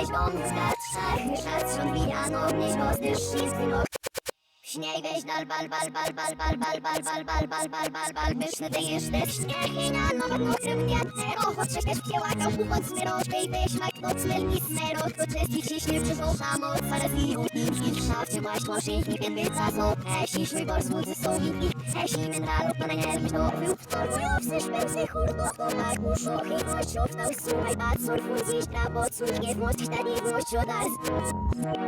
Ich komm, es geht schnell, mich schätzt schon wie an, ob nicht was ist, schießt die Śnieg weź dal bal bal bal bal bal bal bal bal bal bal bal bal bal Myszny dejesz też śnieg i na nowe mokrym nie Zero Chodź też piełaka chłopak z myroczkę i weź mak noc melni smero Kto części ciśnie przyszło samo Zaraz i utnicki w szafcie masz to szyjnik Więc wyca so Eś i szwybor z mudzy są winki Eś i mentalów pana nie wiem to był słuchaj Prawo w w bo echt Moja też znać schon kabel I wydać moja żur go pik Ich moja kilk nie żartan Ich